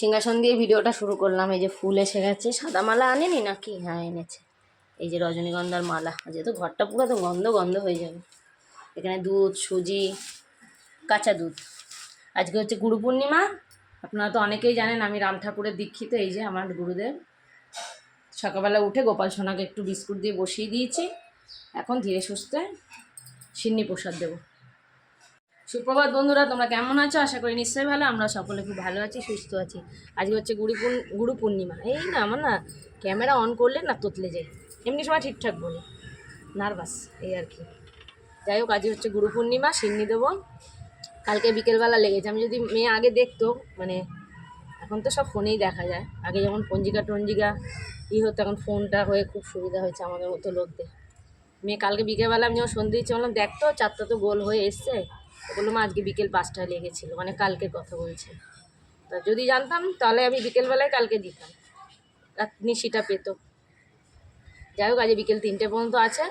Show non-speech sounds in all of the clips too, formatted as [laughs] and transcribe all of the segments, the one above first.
সিংহাসন দিয়ে ভিডিওটা শুরু করলাম। এই যে ফুল এসে গেছে। সাদা মালা আনেনি নাকি? হ্যাঁ এনেছে। এই যে রজনীগন্ধার মালা। যেহেতু ঘরটা পুরো তো গন্ধ গন্ধ হয়ে যাবে। এখানে দুধ, সুজি, কাঁচা দুধ। আজকে হচ্ছে গুরু পূর্ণিমা। আপনারা তো অনেকেই জানেন আমি রাম ঠাকুরের দীক্ষিত। এই যে আমার গুরুদেব। সকালবেলা উঠে গোপাল সোনাকে একটু বিস্কুট দিয়ে বসিয়ে দিয়েছি। এখন ধীরে সুস্থে সিন্নি প্রসাদ দেবো। সুপ্রভাত বন্ধুরা, তোমরা কেমন আছো? আশা করি নিশ্চয়ই ভালো। আমরা সকলে খুব ভালো আছি, সুস্থ আছি। আজকে হচ্ছে গুরু গুরু পূর্ণিমা। এই না, আমার না ক্যামেরা অন করলে না তোতলে যায়। এমনি সময় ঠিকঠাক বলি। নার্ভাস, এই আর কি। যাই হোক, আজকে হচ্ছে গুরু পূর্ণিমা, সিন্নি দেবো। কালকে বিকেলবেলা লেগেছে। আমি যদি মেয়ে আগে দেখতো মানে এখন তো সব ফোনেই দেখা যায়। আগে যেমন পঞ্জিকা টঞ্জিকা ই হতো, এখন ফোনটা হয়ে খুব সুবিধা হয়েছে আমাদের মতো লোকদের। মেয়ে কালকে বিকেলবেলা আমি যখন সন্ধে দিচ্ছি, বললাম দেখতো চারটা তো গোল হয়ে এসছে। তো বলল আজকে বিকেল পাঁচটায় লেগেছিলো মানে কালকের কথা বলছে। তা যদি জানতাম, তাহলে আমি বিকেলবেলায় কালকে দিতাম। রাত্রি সেটা পেত। যাই হোক আজ বিকেল তিনটে পর্যন্ত আছে।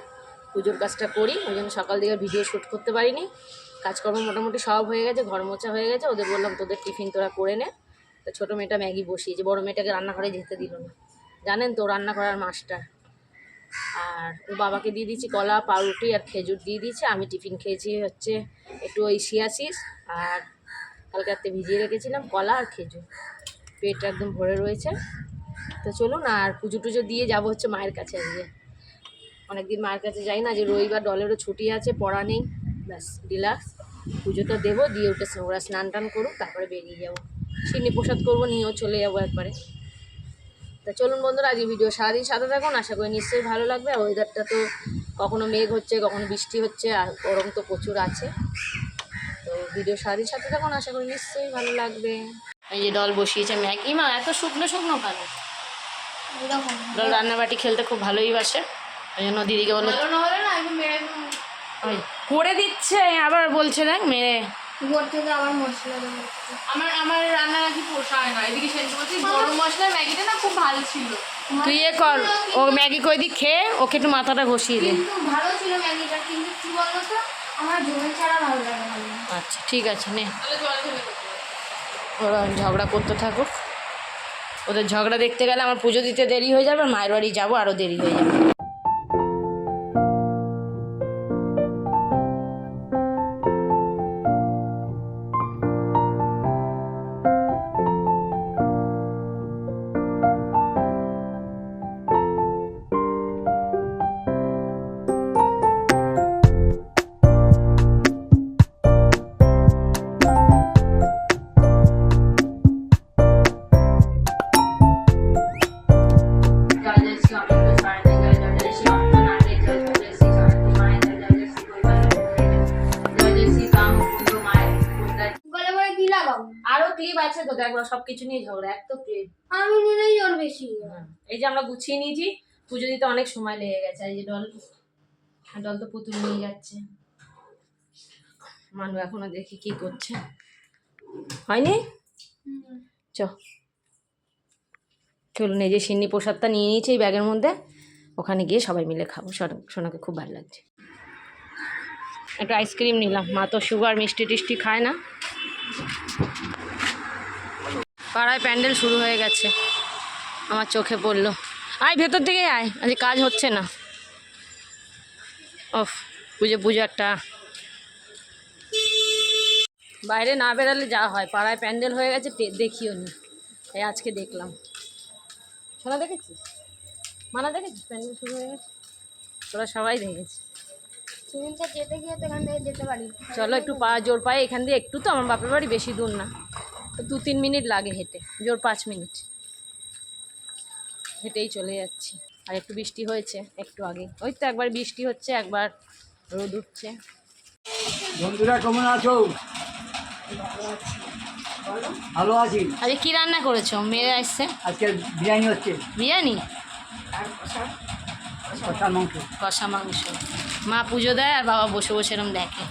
পুজোর কাজটা করি, ওই জন্য সকাল দিকে ভিডিও শ্যুট করতে পারিনি। কাজকর্ম মোটামুটি সব হয়ে গেছে, ঘর মোছা হয়ে গেছে। ওদের বললাম, তোদের টিফিন তোরা করে নে। তো ছোটো মেয়েটা ম্যাগি বসিয়েছে, বড়ো মেয়েটাকে রান্নাঘরে যেতে দিল না। জানেন তো রান্না করার মাস্টার আর ও বাবাকে দিয়ে দিচ্ছি কলা, পাউরুটি আর খেজুর দিয়ে দিয়েছি। আমি টিফিন খেয়েছি হচ্ছে একটু ওই শিয়াশিস আর কালকে রাতে ভিজিয়ে রেখেছিলাম কলা আর খেজুর। পেট একদম ভরে রয়েছে। তো চলুন আর পুজো টুজো দিয়ে যাব হচ্ছে মায়ের কাছে আজকে। অনেকদিন মায়ের কাছে যাই না যে রবিবার ডলেরও ছুটি আছে, পড়া নেই। ব্যাস, রিল্যাক্স। পুজোটা দেবো, দিয়ে উঠে ওরা স্নান টান করুক, তারপরে বেরিয়ে যাব। সিন্নি প্রসাদ করব, নিয়েও চলে যাব একবারে। তা চলুন বন্ধুরা আজকে ভিডিও সারাদিন সাথে থাকুন। আশা করি নিশ্চয়ই ভালো লাগবে। আর ওয়েদারটা তো কখনো মেঘ হচ্ছে কখনো বৃষ্টি হচ্ছে আর গরম তো প্রচুর আছে। তো ভিডিও সারাদিন সাথে থাকুন আশা করি নিশ্চয়ই ভালো লাগবে। এই যে ডল বসিয়েছে ম্যাগি। মা এত শুকনো শুকনো কেন? ডল রান্নাবাটি খেলতে খুব ভালোই বাসে। ওই জন্য দিদিকে বলল ওই করে দিচ্ছে আবার বলছে দেখ মেরে। উপর থেকে আবার মশলা দেবো আমার আমার রান্না নাকি পোষায় না। এদিকে বলছি গরম ম্যাগিটা না খুব ভালো ছিল। তুই এ কর ও ম্যাগি কই খেয়ে ওকে একটু মাথাটা ঘষিয়ে দে। কিন্তু ভালো ছিল ম্যাগিটা কিন্তু কি বলতো তো আমার ছাড়া ভালো লাগে না। আচ্ছা ঠিক আছে নে। ওরা ঝগড়া করতে থাকুক। ওদের ঝগড়া দেখতে গেলে আমার পুজো দিতে দেরি হয়ে যাবে আর মায়ের বাড়ি যাব আরও দেরি হয়ে যাবে। আছে তো দেখো সবকিছু নিয়ে ঝগড়া এক তো ক্লিপ আমি নিলেই ওর বেশি এই যে আমরা গুছিয়ে নিয়েছি পুজো দিতে অনেক সময় লেগে গেছে এই যে ডল ডল তো পুতুল নিয়ে যাচ্ছে। মানু এখনও দেখি কি করছে। হয়নি? চ। চলুন এই যে সিন্নি প্রসাদটা নিয়ে নিয়েছি এই ব্যাগের মধ্যে ওখানে গিয়ে সবাই মিলে খাব। সোনা- সোনাকে খুব ভালো লাগছে। একটা আইসক্রিম নিলাম। মা তো সুগার মিষ্টি টিষ্টি খায় না। পাড়ায় প্যান্ডেল শুরু হয়ে গেছে। আমার চোখে পড়ল। আয় ভেতর থেকে আয়। আজ কাজ হচ্ছে না। ওফ পুজো পুজো একটা বাইরে না বেরালে যা হয়। পাড়ায় প্যান্ডেল হয়ে গেছে দেখিও নি। এই আজকে দেখলাম। শোনা দেখেছিস? মানা দেখেছিস? প্যান্ডেল শুরু হয়ে গেছে? তোরা সবাই দেখেছিস। সেদিনকে যেতে গিয়ে তো এখান থেকে যেতে পারি চলো একটু পা জোর পায়ে এখান দিয়ে। একটু তো আমার বাপের বাড়ি বেশি দূর না। দু তিন মিনিট লাগে হেঁটে জোর পাঁচ মিনিট। হেঁটেই চলে যাচ্ছি। আর একটু বৃষ্টি হয়েছে একটু আগে। ওই তো একবার বৃষ্টি হচ্ছে একবার রোদ উঠছে। বন্ধুরা কেমন আছো? ভালো আছি। আজকে কি রান্না করেছ? মেয়ে আসছে আজকে বিরিয়ানি হচ্ছে। বিরিয়ানি? কষা মাংস। কষা মাংস। মা পুজো দেয় আর বাবা বসে বসে এরম দেখে।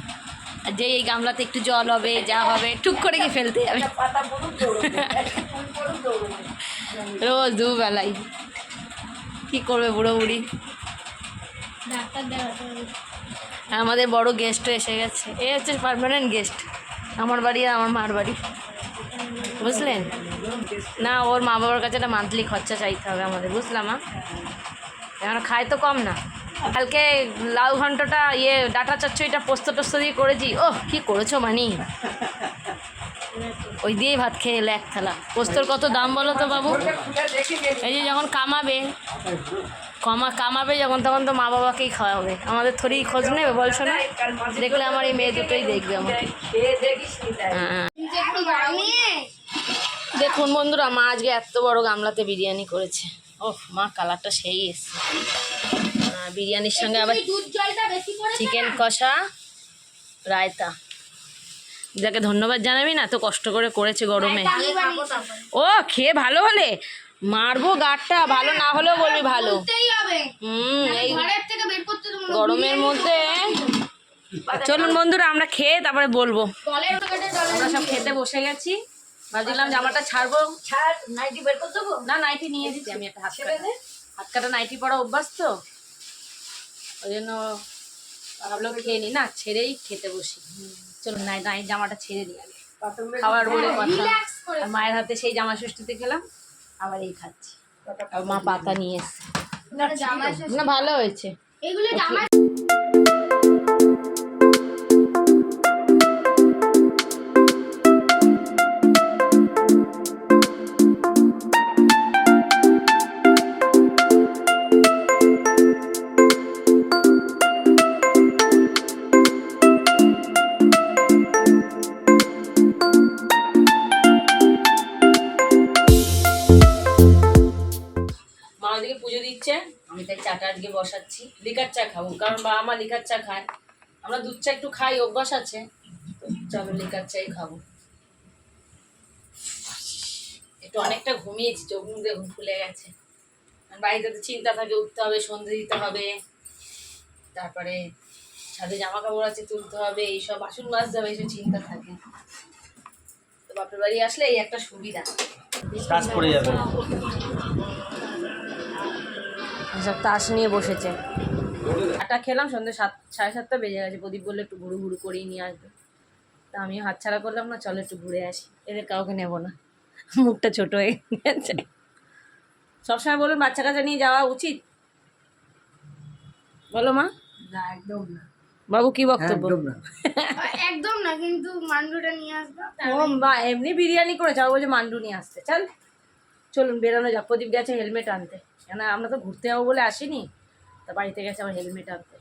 যেই এই গামলাতে একটু জল হবে যা হবে টুক করে গিয়ে ফেলতে যাবে রোজ দুবেলাই। কি করবে বুড়ো বুড়ি? হবে। আমাদের বড় গেস্টও এসে গেছে। এ হচ্ছে পার্মানেন্ট গেস্ট আমার বাড়ি আর আমার মার বাড়ি। বুঝলেন? না ওর মা বাবার কাছে একটা মান্থলি খরচা চাইতে হবে আমাদের। বুঝলাম মা? এখন খায় তো কম না। কালকে লাউ ঘন্টটা ইয়ে ডাটা চচ্চড়িটা পোস্ত টোস্ত দিয়ে করেছি। ওহ কি করেছ মানি ওই দিয়েই ভাত খেয়ে এলো এক থালা। পোস্তর কত দাম বলো তো বাবু? এই যে যখন কামাবে কমা কামাবে যখন তখন তো মা বাবাকেই খাওয়াবে। আমাদের থোড়ি খোঁজ নেবে বলছো না দেখলে আমার এই মেয়ে দুটোই দেখবে আমাকে। দেখুন বন্ধুরা মা আজকে এত বড় গামলাতে বিরিয়ানি করেছে। ওহ মা কালারটা সেই এসছে। বিরিয়ানির সঙ্গে আবার চিকেন কষা রায়তা। যাকে ধন্যবাদ জানাবি না? তো কষ্ট করে করেছে গরমে। ও খেয়ে ভালো হলে। মারবো গাটটা ভালো না হলেও বলবি ভালো। হুম এই। গরমের মধ্যে। চলুন বন্ধুরা আমরা খেয়ে তারপরে বলব। আমরা সব খেতে বসে গেছি। ভাবছিলাম জামাটা ছাড়বো। ছাড় নাইটি বের করতে দেবো? না নাইটি নিয়ে দিচ্ছি আমি একটা হাত কাটা হাত কাটা নাইটি পরা অভ্যাস তো। ওই জন্য ভাবলো খেয়ে নি। না ছেড়েই খেতে বসি। চলো নাই নাই জামাটা ছেড়ে দিই আগে। খাবার বলে কথা। করে আর মায়ের হাতে সেই জামা ষষ্ঠীতে খেলাম আবার এই খাচ্ছি। মা পাতা নিয়ে এসছে। না ভালো হয়েছে। এগুলো জামা আজকে বসাচ্ছি। লিকার চা খাব, কারণ বাবা মা লিকার চা খায়। আমরা দুধ চা একটু খাই, অভ্যাস আছে। চলো লিকার চাই খাব। একটু অনেকটা ঘুমিয়েছি, চোখ মুখ দেখুন ফুলে গেছে। বাড়িতে তো চিন্তা থাকে, উঠতে হবে, সন্ধে দিতে হবে। তারপরে সাথে জামা কাপড় আছে তুলতে হবে, এইসব বাসন মাছ যাবে এইসব চিন্তা থাকে। তো বাপের বাড়ি আসলে এই একটা সুবিধা। কাজ করে যাবে। সব তাস নিয়ে বসেছে। আটা খেলাম সন্ধ্যে সাত সাড়ে সাতটা বেজে গেছে। প্রদীপ বললে একটু ঘুরু ঘুরু করেই নিয়ে আসবে। তা আমিও হাতছাড়া করলাম না চলো একটু ঘুরে আসি। এদের কাউকে নেব না। মুখটা ছোট হয়ে গেছে। সবসময় বলুন বাচ্চা কাচ্চা নিয়ে যাওয়া উচিত? বলো মা। না একদম না। বাবু কি বক্তব্য? একদম না। একদম না কিন্তু মান্ডুটা নিয়ে আসবা। ও এমনি বিরিয়ানি করে যাও বলছে মান্ডু নিয়ে আসতে। চল চলুন বেরোনো যাক। প্রদীপ গেছে হেলমেট আনতে। কেন আমরা তো ঘুরতে যাব বলে আসিনি। তা বাড়িতে গেছে আমার হেলমেট আনতে।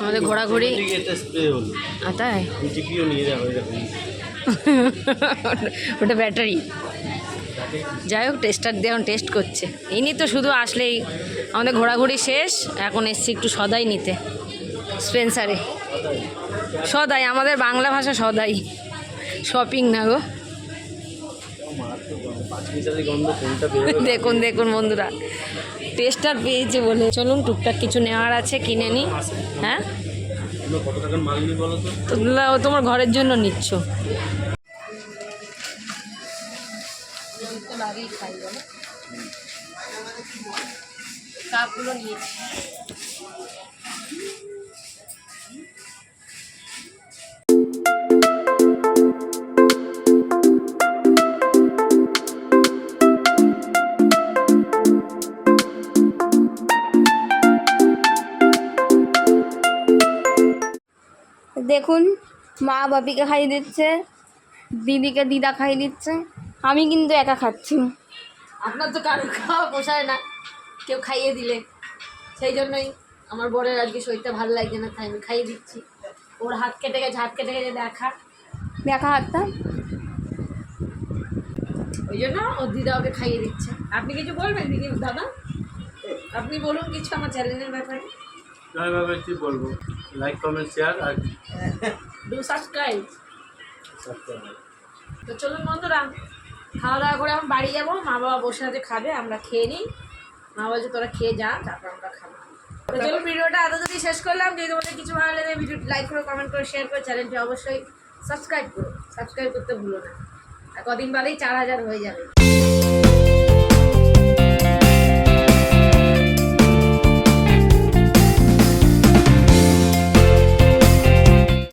আমাদের ঘোরাঘুরি। তাই? [laughs] ওটা ব্যাটারি যাই হোক টেস্টার দিয়ে এখন টেস্ট করছে। ইনি তো শুধু আসলেই আমাদের ঘোরাঘুরি শেষ, এখন এসছি একটু সদাই নিতে স্পেন্সারে সদাই, আমাদের বাংলা ভাষা সদাই। শপিং না গো। দেখুন দেখুন বন্ধুরা টেস্টার পেয়েছে বলে। চলুন, টুকটাক কিছু নেওয়ার আছে, কিনে নিই হ্যাঁ? তোমার ঘরের জন্য নিচ্ছ। খাই বলো। কাপগুলো নিয়েছি। দেখুন মা বাপিকে খাইয়ে দিচ্ছে দিদিকে দিদা খাইয়ে দিচ্ছে। আমি কিন্তু একা খাচ্ছি। আপনার তো কারও খাওয়া পোষায় না কেউ খাইয়ে দিলে। সেই জন্যই আমার বরের আজকে শরীরটা ভালো লাগছে না তাই আমি খাইয়ে দিচ্ছি। ওর হাত কেটে গেছে হাত কেটে গেছে দেখা। দেখা হাতটা? ওই জন্য ওর দিদা ওকে খাইয়ে দিচ্ছে। আপনি কিছু বলবেন দিদি দাদা? আপনি বলুন কিছু আমার চ্যানেলের ব্যাপারে। কি বলব। লাইক কমেন্ট শেয়ার আর ডু সাবস্ক্রাইব সাবস্ক্রাইব তো চলুন বন্ধুরা খাওয়া দাওয়া করে এখন বাড়ি যাব মা বাবা বসে আছে খাবে আমরা খেয়ে নিই। মা বাবা বলছে তোরা খেয়ে যা তারপর আমরা খাব। চলুন ভিডিওটা আদৌ যদি শেষ করলাম যদি তোমাদের কিছু ভালো লাগে ভিডিওটি লাইক করো কমেন্ট করো শেয়ার করো চ্যানেলটি অবশ্যই সাবস্ক্রাইব করো। সাবস্ক্রাইব করতে ভুলো না। আর কদিন বাদেই চার হাজার হয়ে যাবে।